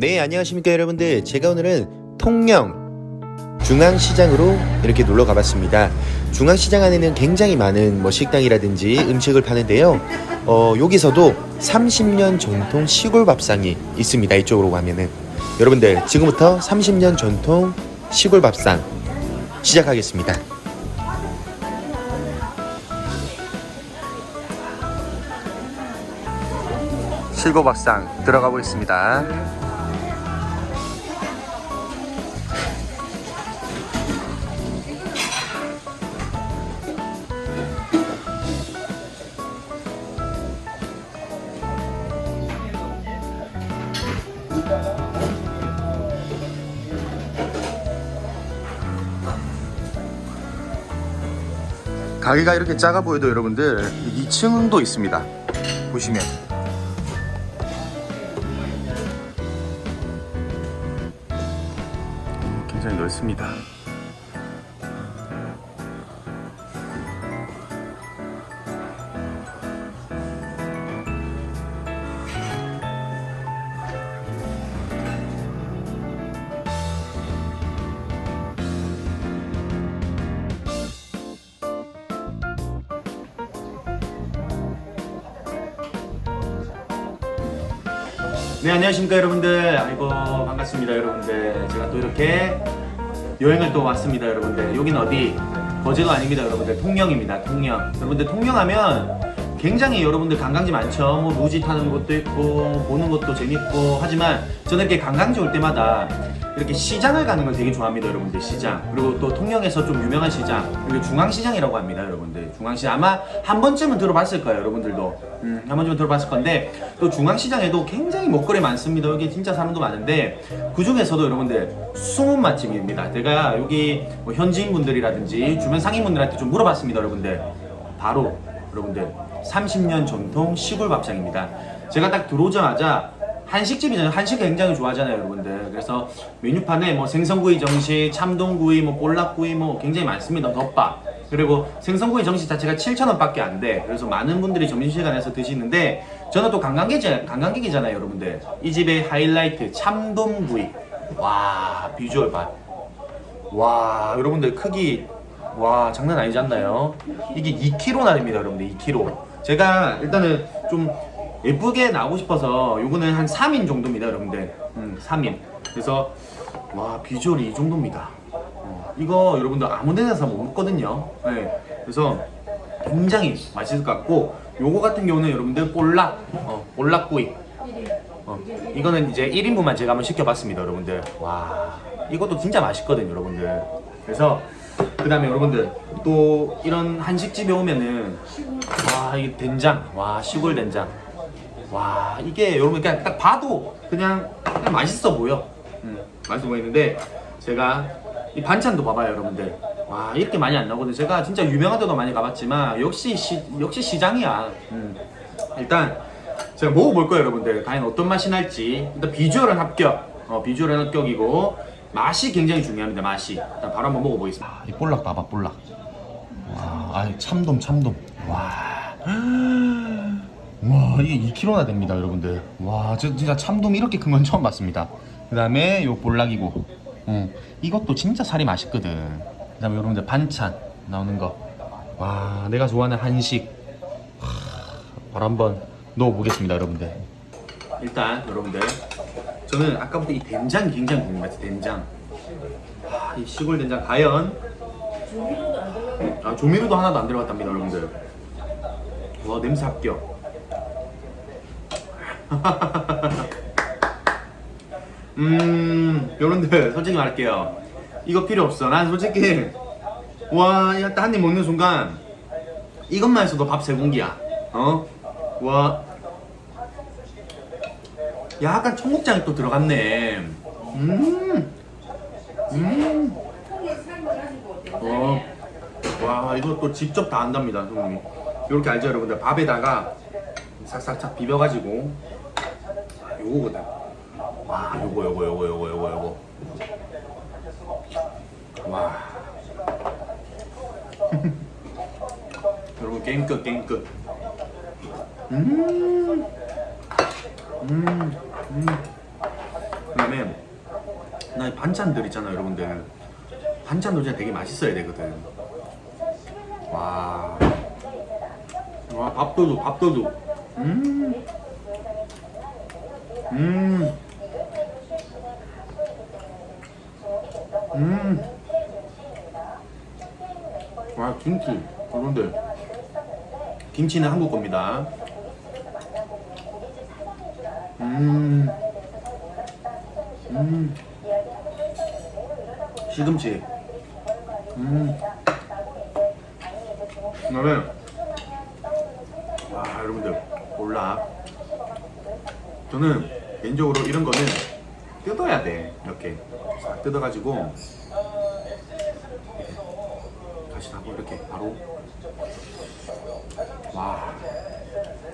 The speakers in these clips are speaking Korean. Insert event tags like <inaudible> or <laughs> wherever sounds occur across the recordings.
네, 안녕하십니까 여러분들. 제가 오늘은 통영 중앙시장으로 이렇게 놀러 가봤습니다. 중앙시장 안에는 굉장히 많은 뭐 식당이라든지 음식을 파는데요. 어, 여기서도 30년 전통 시골 밥상이 있습니다. 이쪽으로 가면은. 여러분들, 지금부터 30년 전통 시골 밥상 시작하겠습니다. 시골 밥상 들어가 보겠습니다. 가게가 이렇게 작아 보여도 여러분들 2층도 있습니다. 보시면 음, 굉장히 넓습니다. 네 안녕하십니까 여러분들. 아이고 반갑습니다 여러분들. 제가 또 이렇게 여행을 또 왔습니다 여러분들. 여긴 어디? 거제도 아닙니다 여러분들. 통영입니다 통영. 여러분들 통영하면 굉장히 여러분들 관광지 많죠. 뭐 루지 타는 것도 있고 보는 것도 재밌고 하지만 저는 이렇게 관광지 올 때마다 이렇게 시장을 가는 걸 되게 좋아합니다 여러분들. 시장. 그리고 또 통영에서 좀 유명한 시장. 여기 중앙시장이라고 합니다 여러분들. 중앙시장 아마 한 번쯤은 들어봤을 거예요 여러분들도. 음, 한 번쯤은 들어봤을 건데 또 중앙시장에도 굉장히 먹거리 많습니다. 여기 진짜 사람도 많은데 그 중에서도 여러분들 숨은 맛집입니다. 제가 여기 뭐 현지인 분들이라든지 주변 상인분들한테 좀 물어봤습니다 여러분들. 바로 여러분들 30년 전통 시골 밥상입니다 제가 딱 들어오자마자 한식집이잖아요. 한식 굉장히 좋아하잖아요, 여러분들. 그래서 메뉴판에 뭐 생선구이 정식, 참동구이, 뭐 볼락구이 뭐 굉장히 많습니다. 덮밥. 그리고 생선구이 정식 자체가 7,000원밖에 안 돼. 그래서 많은 분들이 점심시간에서 드시는데 저는 또 관광객이, 관광객이잖아요, 여러분들. 이 집의 하이라이트 참동구이. 와, 비주얼 봐. 와, 여러분들 크기 와, 장난 아니지 않나요? 이게 2kg나 됩니다, 여러분들. 2kg. 제가 일단은 좀 예쁘게 나오고 싶어서 요거는 한 3인 정도입니다 여러분들. 음, 3인. 그래서 와 비주얼이 이 정도입니다. 어, 이거 여러분들 아무 데나서 못 먹거든요. 네, 그래서 굉장히 맛있을 것 같고 요거 같은 경우는 여러분들 볼락 어, 볼락구이. 어, 이거는 이제 1인분만 제가 한번 시켜봤습니다 여러분들. 와 이것도 진짜 맛있거든요 여러분들. 그래서 그 다음에 여러분들 또 이런 한식집에 오면은 와 이 된장. 와 시골 된장. 와 이게 여러분 그냥 딱 봐도 그냥, 그냥 맛있어 보여. 음, 맛있어 보이는데 제가 이 반찬도 봐봐요 여러분들. 와 이렇게 많이 안 나오거든요. 제가 진짜 유명한 데도 많이 가봤지만 역시 시, 역시 시장이야. 음. 일단 제가 먹어볼 거예요 여러분들. 과연 어떤 맛이 날지. 일단 비주얼은 합격. 어, 비주얼은 합격이고 맛이 굉장히 중요합니다 맛이. 일단 바로 한번 먹어보겠습니다. 아, 이 볼락 봐봐 볼락 와 아, 참돔 참돔. 와. 와 이게 2kg나 됩니다 여러분들. 와 저, 진짜 참돔 이렇게 큰 건 처음 봤습니다. 그 다음에 요 볼락이고. 어, 이것도 진짜 살이 맛있거든. 그 다음에 여러분들 반찬 나오는 거 와 내가 좋아하는 한식. 와, 바로 한번 넣어 보겠습니다 여러분들. 일단 여러분들 저는 아까부터 이 된장이 굉장히 궁금했어요. 된장. 와, 이 시골 된장 과연 아 조미료도 하나도 안 들어갔답니다 여러분들 와 냄새 합격 <laughs> 음, 여러분들 솔직히 말할게요. 이거 필요 없어. 난 솔직히 와, 한입 먹는 순간 이것만 해서도 밥 세 공기야. 어? 와, 약간 청국장이 또 들어갔네. 음, 음, 어, 와, 이거 또 직접 다 한답니다, 손님이. 이렇게 알죠, 여러분들? 밥에다가 싹싹싹 비벼가지고 요거거든. 와, 요거 요거 요거 요거 요거 요거. 와. <laughs> 여러분 게임 끝 게임 끝. 음. 음. 음. 그 다음에 나이 반찬들 있잖아요, 여러분들. 반찬도 진짜 되게 맛있어야 되거든. 와, 와 밥도둑, 밥도둑. 음, 음, 음. 와 김치, 여러분들. 김치는 한국 겁니다. 음, 음, 시금치, 음, 그다음에 와 여러분들 몰라. 저는 개인적으로 이런 거는 뜯어야 돼 이렇게 싹 뜯어가지고 다시 하고 이렇게 바로 와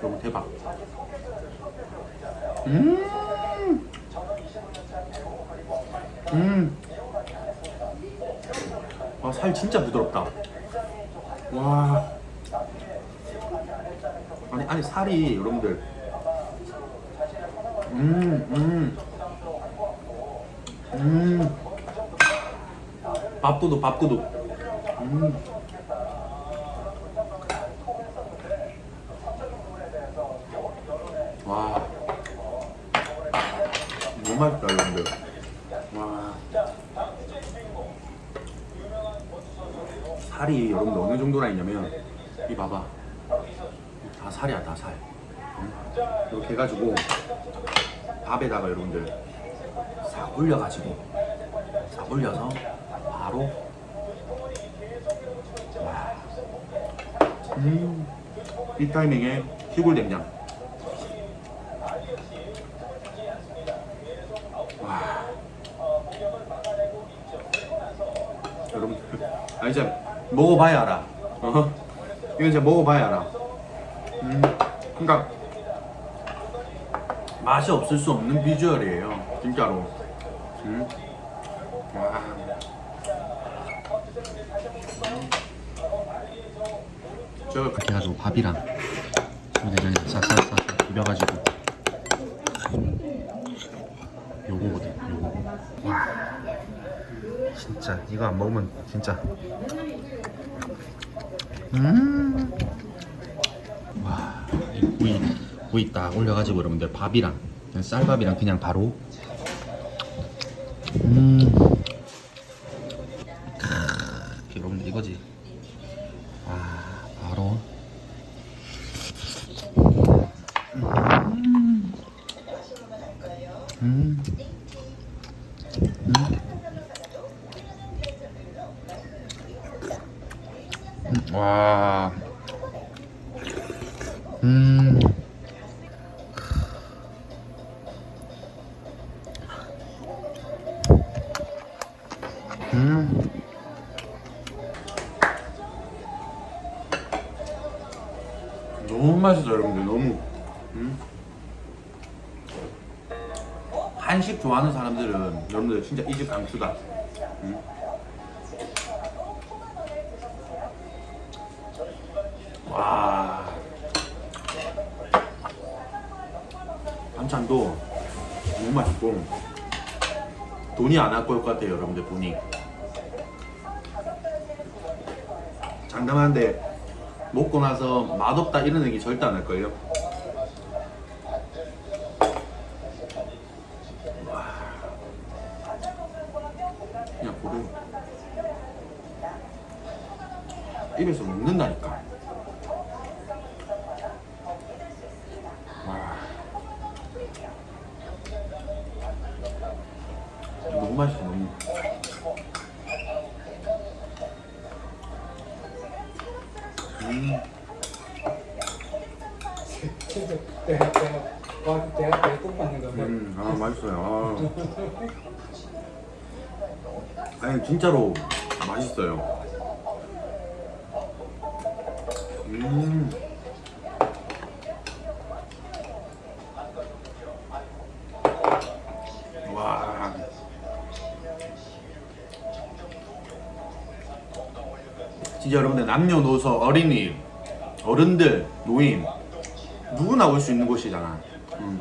너무 대박. 음. 음. 와, 살 진짜 부드럽다. 와. 아니, 아니, 살이, 여러분들. 음, 음. 음. 밥도둑, 밥도둑. 음. 와. 너무 맛있다, 여러분들. 와. 살이 여러분들 어느 정도나 있냐면, 이 봐봐. 다 살이야, 다 살. 응? 이렇게 해가지고, 밥에다가 여러분들, 싹 올려가지고, 싹 올려서, 바로, 와. 음. 이 타이밍에 시골 된장. 와. 여러분, <laughs> 아 이제 먹어봐야 알아. 어? 이거 이제 먹어봐야 알아. 음, 그러니까 맛이 없을 수 없는 비주얼이에요, 진짜로. 음. 와. 저 이렇게 해가지고 밥이랑 소대장에 싹싹싹 비벼가지고 요거거든 요거 와 진짜 이거 안 먹으면 진짜 음와 구이 구이 딱 올려가지고 여러분들 밥이랑 그냥 쌀밥이랑 그냥 바로. 음. 크, 여러분들 이거지 아, 바로. 음. 음. 음. 음. 와. 음. 음. 너무 맛있어 여러분들 너무 음? 한식 좋아하는 사람들은 여러분들 진짜 이 집 강추다 음? 와 반찬도 너무 맛있고 돈이 안 아까울 것 같아요 여러분들 돈이 장담하는데 먹고 나서 맛없다 이런 얘기 절대 안 할걸요? 와. 그냥 고르 입에서 먹는다니까 와. 너무 맛있어 너무 음. 음, 아 맛있어요. 아. 아니 진짜로 맛있어요. 음. 진짜 여러분들 남녀노소 어린이 어른들 노인 누구나 올 수 있는 곳이잖아. 음.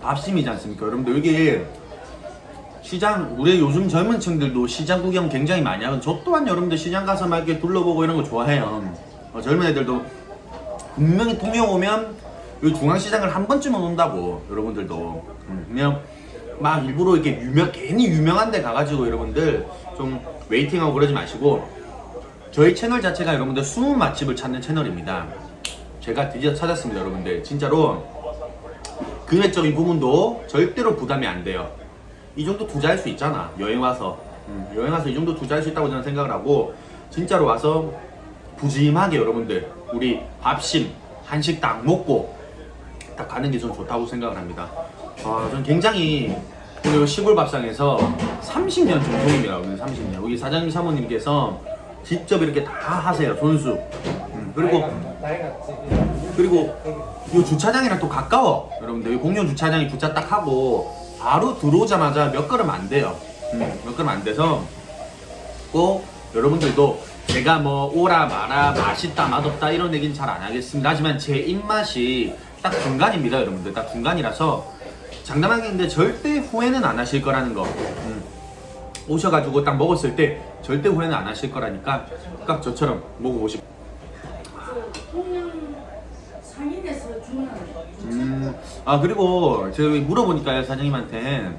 밥심이지 않습니까? 여러분들 여기 시장 우리 요즘 젊은 층들도 시장 구경 굉장히 많이 하고 저 또한 여러분들 시장 가서 막 이렇게 둘러보고 이런 거 좋아해요. 어, 젊은 애들도 분명히 통영 오면 이 중앙시장을 한 번쯤은 온다고 여러분들도 음, 그냥 막 일부러 이렇게 유명 괜히 유명한 데 가가지고 여러분들 좀 웨이팅하고 그러지 마시고 저희 채널 자체가 여러분들 숨은 맛집을 찾는 채널입니다. 제가 드디어 찾았습니다, 여러분들. 진짜로 금액적인 부분도 절대로 부담이 안 돼요. 이 정도 투자할 수 있잖아. 여행 와서. 음, 여행 와서 이 정도 투자할 수 있다고 저는 생각을 하고 진짜로 와서 부짐하게 여러분들 우리 밥심 한식 딱 먹고 딱 가는 게 저는 좋다고 생각을 합니다. 아, 저는 굉장히 오늘 시골 밥상에서 30년 전통입니다. 오늘 30년. 여기 사장님 사모님께서 직접 이렇게 다 하세요. 손수. 음, 그리고 그리고 이 주차장이랑 또 가까워. 여러분들 이 공용 주차장이 주차 딱 하고 바로 들어오자마자 몇 걸음 안 돼요. 음, 몇 걸음 안 돼서 꼭 여러분들도 제가 뭐 오라 마라 맛있다 맛없다 이런 얘기는 잘 안 하겠습니다. 하지만 제 입맛이 딱 중간입니다, 여러분들. 딱 중간이라서 장담하겠는데 절대 후회는 안 하실 거라는 거. 음. 오셔가지고 딱 먹었을 때 절대 후회는 안 하실 거라니까 딱 저처럼 먹어보시고. 상인에서. 음, 아 그리고 제가 물어보니까요 사장님한테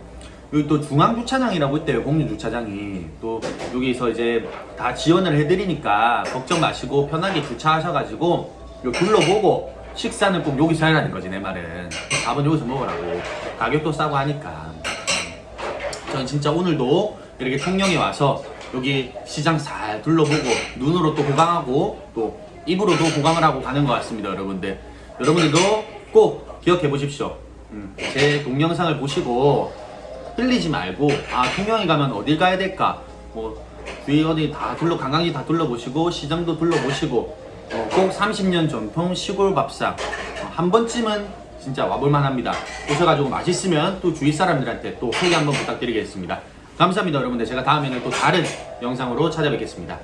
여기 또 중앙 주차장이라고 있대요 공유 주차장이 또 여기서 이제 다 지원을 해드리니까 걱정 마시고 편하게 주차하셔가지고 요 둘러보고 식사는 꼭 여기서 하라는 거지 내 말은 밥은 여기서 먹으라고 가격도 싸고 하니까. 저는 진짜 오늘도 이렇게 통영에 와서 여기 시장 잘 둘러보고 눈으로 또 호강하고 또 입으로도 호강을 하고 가는 것 같습니다 여러분들. 여러분들도 꼭 기억해 보십시오. 음, 제 동영상을 보시고 흘리지 말고 아 통영에 가면 어딜 가야 될까? 뭐 주위 어디 다 둘러 관광지 다 둘러보시고 시장도 둘러보시고 어, 꼭 30년 전통 시골 밥상 어, 한 번쯤은 진짜 와볼만 합니다. 오셔가지고 맛있으면 또 주위 사람들한테 또 소개 한번 부탁드리겠습니다. 감사합니다 여러분들. 제가 다음에는 또 다른 영상으로 찾아뵙겠습니다